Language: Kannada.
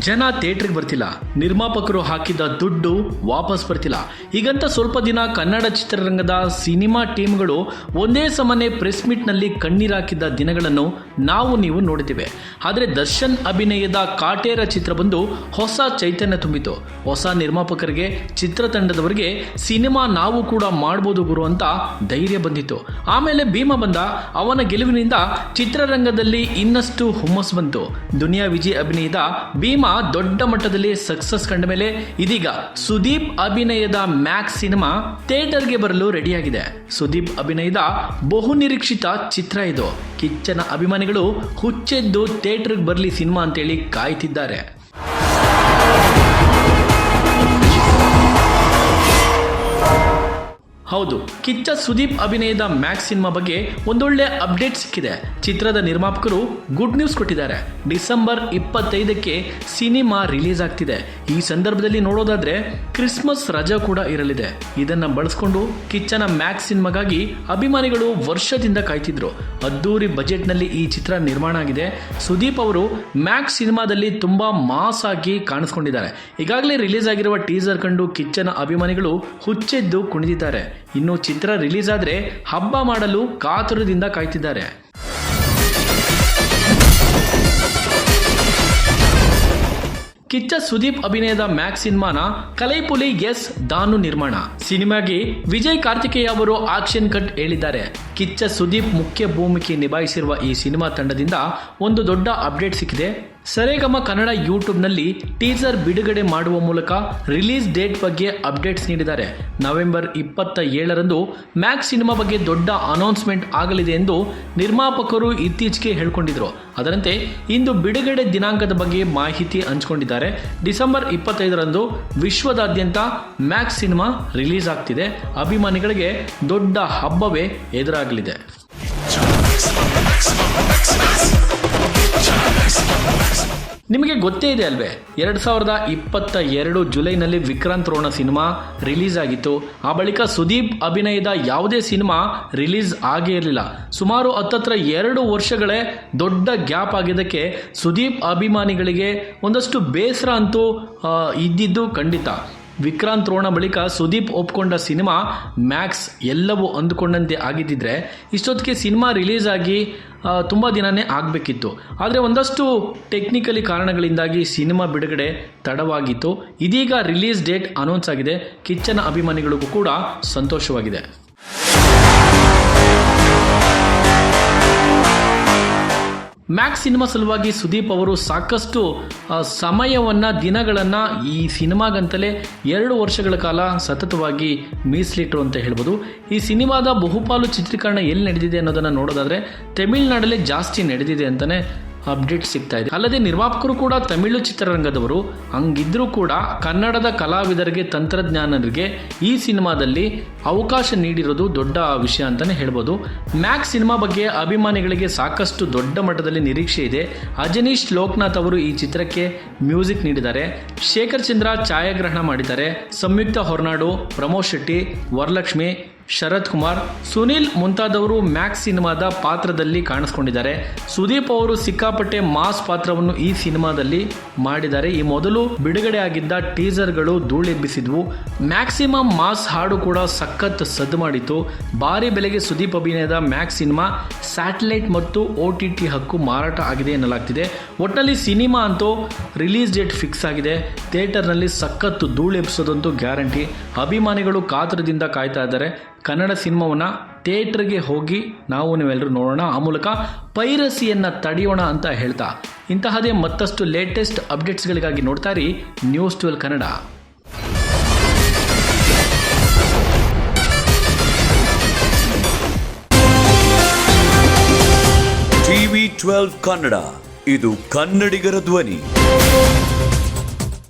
ಜನ ಥಿಯೇಟ್ರಿಗೆ ಬರ್ತಿಲ್ಲ. ನಿರ್ಮಾಪಕರು ಹಾಕಿದ ದುಡ್ಡು ವಾಪಸ್ ಬರ್ತಿಲ್ಲ. ಈಗಂತ ಸ್ವಲ್ಪ ದಿನ ಕನ್ನಡ ಚಿತ್ರರಂಗದ ಸಿನಿಮಾ ಟೀಮ್ಗಳು ಒಂದೇ ಸಮನೆ ಪ್ರೆಸ್ ಮೀಟ್ನಲ್ಲಿ ಕಣ್ಣೀರಾಕಿದ್ದ ದಿನಗಳನ್ನು ನಾವು ನೀವು ನೋಡಿದ್ದೇವೆ. ಆದರೆ ದರ್ಶನ್ ಅಭಿನಯದ ಕಾಟೇರ ಚಿತ್ರ ಬಂದು ಹೊಸ ಚೈತನ್ಯ ತುಂಬಿತು. ಹೊಸ ನಿರ್ಮಾಪಕರಿಗೆ ಚಿತ್ರತಂಡದವರಿಗೆ ಸಿನಿಮಾ ನಾವು ಕೂಡ ಮಾಡ್ಬೋದು ಗುರು ಅಂತ ಧೈರ್ಯ ಬಂದಿತ್ತು. ಆಮೇಲೆ ಭೀಮ ಬಂದ. ಅವನ ಗೆಲುವಿನಿಂದ ಚಿತ್ರರಂಗದಲ್ಲಿ ಇನ್ನಷ್ಟು ಹುಮ್ಮಸ್ ಬಂತು. ದುನಿಯಾ ವಿಜಯ್ ಅಭಿನಯದ ಭೀಮಾ ದೊಡ್ಡ ಮಟ್ಟದಲ್ಲಿ ಸಕ್ಸಸ್ ಕಂಡ ಮೇಲೆ ಇದೀಗ ಸುದೀಪ್ ಅಭಿನಯದ ಮ್ಯಾಕ್ಸ್ ಸಿನಿಮಾ ಥಿಯೇಟರ್ಗೆ ಬರಲು ರೆಡಿಯಾಗಿದೆ. ಸುದೀಪ್ ಅಭಿನಯದ ಬಹು ನಿರೀಕ್ಷಿತ ಚಿತ್ರ ಇದು. ಕಿಚ್ಚನ ಅಭಿಮಾನಿಗಳು ಹುಚ್ಚೆದ್ದು ಥಿಯೇಟರ್ಗೆ ಬರಲಿ ಸಿನಿಮಾ ಅಂತೇಳಿ ಕಾಯ್ತಿದ್ದಾರೆ. ಹೌದು, ಕಿಚ್ಚ ಸುದೀಪ್ ಅಭಿನಯದ ಮ್ಯಾಕ್ಸ್ ಸಿನಿಮಾ ಬಗ್ಗೆ ಒಂದೊಳ್ಳೆ ಅಪ್ಡೇಟ್ ಸಿಕ್ಕಿದೆ. ಚಿತ್ರದ ನಿರ್ಮಾಪಕರು ಗುಡ್ ನ್ಯೂಸ್ ಕೊಟ್ಟಿದ್ದಾರೆ. ಡಿಸೆಂಬರ್ ಇಪ್ಪತ್ತೈದಕ್ಕೆ ಸಿನಿಮಾ ರಿಲೀಸ್ ಆಗ್ತಿದೆ. ಈ ಸಂದರ್ಭದಲ್ಲಿ ನೋಡೋದಾದ್ರೆ ಕ್ರಿಸ್ಮಸ್ ರಜಾ ಕೂಡ ಇರಲಿದೆ. ಇದನ್ನ ಬಳಸ್ಕೊಂಡು ಕಿಚ್ಚನ ಮ್ಯಾಕ್ಸ್ ಸಿನಿಮಾಗಾಗಿ ಅಭಿಮಾನಿಗಳು ವರ್ಷದಿಂದ ಕಾಯ್ತಿದ್ರು. ಅದ್ದೂರಿ ಬಜೆಟ್ನಲ್ಲಿ ಈ ಚಿತ್ರ ನಿರ್ಮಾಣ ಆಗಿದೆ. ಸುದೀಪ್ ಅವರು ಮ್ಯಾಕ್ಸ್ ಸಿನಿಮಾದಲ್ಲಿ ತುಂಬಾ ಮಾಸ್ ಆಗಿ ಕಾಣಿಸ್ಕೊಂಡಿದ್ದಾರೆ. ಈಗಾಗಲೇ ರಿಲೀಸ್ ಆಗಿರುವ ಟೀಸರ್ ಕಂಡು ಕಿಚ್ಚನ ಅಭಿಮಾನಿಗಳು ಹುಚ್ಚೆದ್ದು ಕುಣಿದಿದ್ದಾರೆ. ಇನ್ನು ಚಿತ್ರ ರಿಲೀಸ್ ಆದರೆ ಹಬ್ಬ ಮಾಡಲು ಕಾತುರದಿಂದ ಕಾಯ್ತಿದ್ದಾರೆ. ಕಿಚ್ಚ ಸುದೀಪ್ ಅಭಿನಯದ ಮ್ಯಾಕ್ಸ್ ಸಿನಿಮಾನ ಕಲೈಪುಲಿ ಎಸ್ ದಾನು ನಿರ್ಮಾಣ. ಸಿನಿಮಾಗೆ ವಿಜಯ್ ಕಾರ್ತಿಕೇಯ ಅವರು ಆಕ್ಷನ್ ಕಟ್ ಹೇಳಿದ್ದಾರೆ. ಕಿಚ್ಚ ಸುದೀಪ್ ಮುಖ್ಯ ಭೂಮಿಕೆ ನಿಭಾಯಿಸಿರುವ ಈ ಸಿನಿಮಾ ತಂಡದಿಂದ ಒಂದು ದೊಡ್ಡ ಅಪ್ಡೇಟ್ ಸಿಕ್ಕಿದೆ. ಸರೇಗಮ ಕನ್ನಡ ಯೂಟ್ಯೂಬ್ನಲ್ಲಿ ಟೀಸರ್ ಬಿಡುಗಡೆ ಮಾಡುವ ಮೂಲಕ ರಿಲೀಸ್ ಡೇಟ್ ಬಗ್ಗೆ ಅಪ್ಡೇಟ್ಸ್ ನೀಡಿದ್ದಾರೆ. ನವೆಂಬರ್ ಇಪ್ಪತ್ತ ಏಳರಂದು ಮ್ಯಾಕ್ಸ್ ಸಿನಿಮಾ ಬಗ್ಗೆ ದೊಡ್ಡ ಅನೌನ್ಸ್ಮೆಂಟ್ ಆಗಲಿದೆ ಎಂದು ನಿರ್ಮಾಪಕರು ಇತ್ತೀಚೆಗೆ ಹೇಳ್ಕೊಂಡಿದ್ರು. ಅದರಂತೆ, ಇಂದು ಬಿಡುಗಡೆ ದಿನಾಂಕದ ಬಗ್ಗೆ ಮಾಹಿತಿ ಹಂಚಿಕೊಂಡಿದ್ದಾರೆ. ಡಿಸೆಂಬರ್ ಇಪ್ಪತ್ತೈದರಂದು ವಿಶ್ವದಾದ್ಯಂತ ಮ್ಯಾಕ್ಸ್ ಸಿನಿಮಾ ರಿಲೀಸ್ ಆಗ್ತಿದೆ. ಅಭಿಮಾನಿಗಳಿಗೆ ದೊಡ್ಡ ಹಬ್ಬವೇ ಎದುರಾಗಲಿದೆ. ನಿಮಗೆ ಗೊತ್ತೇ ಇದೆ ಅಲ್ವೇ, ಎರಡು ಸಾವಿರದ ಇಪ್ಪತ್ತ ಎರಡು ಜುಲೈನಲ್ಲಿ ವಿಕ್ರಾಂತ್ ರೋಣ ಸಿನಿಮಾ ರಿಲೀಸ್ ಆಗಿತ್ತು. ಆ ಬಳಿಕ ಸುದೀಪ್ ಅಭಿನಯದ ಯಾವುದೇ ಸಿನಿಮಾ ರಿಲೀಸ್ ಆಗೇ ಇರಲಿಲ್ಲ. ಸುಮಾರು ಹತ್ತತ್ರ ಎರಡು ವರ್ಷಗಳೇ ದೊಡ್ಡ ಗ್ಯಾಪ್ ಆಗಿದ್ದಕ್ಕೆ ಸುದೀಪ್ ಅಭಿಮಾನಿಗಳಿಗೆ ಒಂದಷ್ಟು ಬೇಸರ ಅಂತೂ ಇದ್ದಿದ್ದು ಖಂಡಿತ. ವಿಕ್ರಾಂತ್ ರೋಣ ಬಳಿಕ ಸುದೀಪ್ ಒಪ್ಕೊಂಡ ಸಿನಿಮಾ ಮ್ಯಾಕ್ಸ್ ಎಲ್ಲವೂ ಅಂದುಕೊಂಡಂತೆ ಆಗಿದ್ದಿದ್ರೆ ಇಷ್ಟೊತ್ತಿಗೆ ಸಿನಿಮಾ ರಿಲೀಸ್ ಆಗಿ ತುಂಬ ದಿನನೇ ಆಗಬೇಕಿತ್ತು. ಆದರೆ ಒಂದಷ್ಟು ಟೆಕ್ನಿಕಲಿ ಕಾರಣಗಳಿಂದಾಗಿ ಸಿನಿಮಾ ಬಿಡುಗಡೆ ತಡವಾಗಿತ್ತು. ಇದೀಗ ರಿಲೀಸ್ ಡೇಟ್ ಅನೌನ್ಸ್ ಆಗಿದೆ. ಕಿಚ್ಚನ ಅಭಿಮಾನಿಗಳಿಗೂ ಕೂಡ ಸಂತೋಷವಾಗಿದೆ. ಮ್ಯಾಕ್ಸ್ ಸಿನಿಮಾ ಸಲುವಾಗಿ ಸುದೀಪ್ ಅವರು ಸಾಕಷ್ಟು ಸಮಯವನ್ನು, ದಿನಗಳನ್ನ ಈ ಸಿನಿಮಾಗಂತಲೇ ಎರಡು ವರ್ಷಗಳ ಕಾಲ ಸತತವಾಗಿ ಮೀಸಲಿಟ್ಟರು ಅಂತ ಹೇಳ್ಬೋದು. ಈ ಸಿನಿಮಾದ ಬಹುಪಾಲು ಚಿತ್ರೀಕರಣ ಎಲ್ಲಿ ನಡೆದಿದೆ ಅನ್ನೋದನ್ನ ನೋಡೋದಾದ್ರೆ ತಮಿಳ್ನಾಡಲ್ಲೇ ಜಾಸ್ತಿ ನಡೆದಿದೆ ಅಂತಾನೆ ಅಪ್ಡೇಟ್ ಸಿಗ್ತಾ ಇದೆ. ಅಲ್ಲದೆ ನಿರ್ಮಾಪಕರು ಕೂಡ ತಮಿಳು ಚಿತ್ರರಂಗದವರು, ಹಂಗಿದ್ರೂ ಕೂಡ ಕನ್ನಡದ ಕಲಾವಿದರಿಗೆ, ತಂತ್ರಜ್ಞಾನರಿಗೆ ಈ ಸಿನಿಮಾದಲ್ಲಿ ಅವಕಾಶ ನೀಡಿರೋದು ದೊಡ್ಡ ವಿಷಯ ಅಂತಾನೆ ಹೇಳ್ಬೋದು. ಮ್ಯಾಕ್ಸ್ ಸಿನಿಮಾ ಬಗ್ಗೆ ಅಭಿಮಾನಿಗಳಿಗೆ ಸಾಕಷ್ಟು ದೊಡ್ಡ ಮಟ್ಟದಲ್ಲಿ ನಿರೀಕ್ಷೆ ಇದೆ. ಅಜನೀಶ್ ಲೋಕನಾಥ್ ಅವರು ಈ ಚಿತ್ರಕ್ಕೆ ಮ್ಯೂಸಿಕ್ ನೀಡಿದ್ದಾರೆ. ಶೇಖರ್ ಚಂದ್ರ ಛಾಯಾಗ್ರಹಣ ಮಾಡಿದ್ದಾರೆ. ಸಂಯುಕ್ತ ಹೊರನಾಡು, ಪ್ರಮೋದ್ ಶೆಟ್ಟಿ, ವರಲಕ್ಷ್ಮಿ ಶರತ್ ಕುಮಾರ್, ಸುನಿಲ್ ಮುಂತಾದವರು ಮ್ಯಾಕ್ಸ್ ಸಿನಿಮಾದ ಪಾತ್ರದಲ್ಲಿ ಕಾಣಿಸ್ಕೊಂಡಿದ್ದಾರೆ. ಸುದೀಪ್ ಅವರು ಸಿಕ್ಕಾಪಟ್ಟೆ ಮಾಸ್ ಪಾತ್ರವನ್ನು ಈ ಸಿನಿಮಾದಲ್ಲಿ ಮಾಡಿದ್ದಾರೆ. ಈ ಮೊದಲು ಬಿಡುಗಡೆ ಆಗಿದ್ದ ಟೀಸರ್ಗಳು ಧೂಳೆಬ್ಬಿಸಿದ್ವು. ಮ್ಯಾಕ್ಸಿಮಮ್ ಮಾಸ್ ಹಾಡು ಕೂಡ ಸಖತ್ ಸದ್ದು ಮಾಡಿತು ಭಾರಿ ಬೆಲೆಗೆ ಸುದೀಪ್ ಅಭಿನಯದ ಮ್ಯಾಕ್ಸ್ ಸಿನಿಮಾ ಸ್ಯಾಟಲೈಟ್ ಮತ್ತು ಒ ಟಿ ಟಿ ಹಕ್ಕು ಮಾರಾಟ ಆಗಿದೆ ಎನ್ನಲಾಗ್ತಿದೆ. ಒಟ್ಟಿನಲ್ಲಿ ಸಿನಿಮಾ ಅಂತೂ ರಿಲೀಸ್ ಡೇಟ್ ಫಿಕ್ಸ್ ಆಗಿದೆ. ಥಿಯೇಟರ್ನಲ್ಲಿ ಸಖತ್ತು ಧೂಳೆಬ್ಬಿಸೋದಂತೂ ಗ್ಯಾರಂಟಿ. ಅಭಿಮಾನಿಗಳು ಕಾತರದಿಂದ ಕಾಯ್ತಾ ಇದ್ದಾರೆ. ಕನ್ನಡ ಸಿನಿಮಾವನ್ನು ಥಿಯೇಟ್ರಿಗೆ ಹೋಗಿ ನಾವು ನೀವೆಲ್ಲರೂ ನೋಡೋಣ, ಆ ಮೂಲಕ ಪೈರಸಿಯನ್ನು ತಡೆಯೋಣ ಅಂತ ಹೇಳ್ತಾ. ಇಂತಹದೇ ಮತ್ತಷ್ಟು ಲೇಟೆಸ್ಟ್ ಅಪ್ಡೇಟ್ಸ್ಗಳಿಗಾಗಿ ನೋಡ್ತಾ ಇರಿ news twelve Kannada. TV twelve Kannada, ಇದು ಕನ್ನಡಿಗರ ಧ್ವನಿ.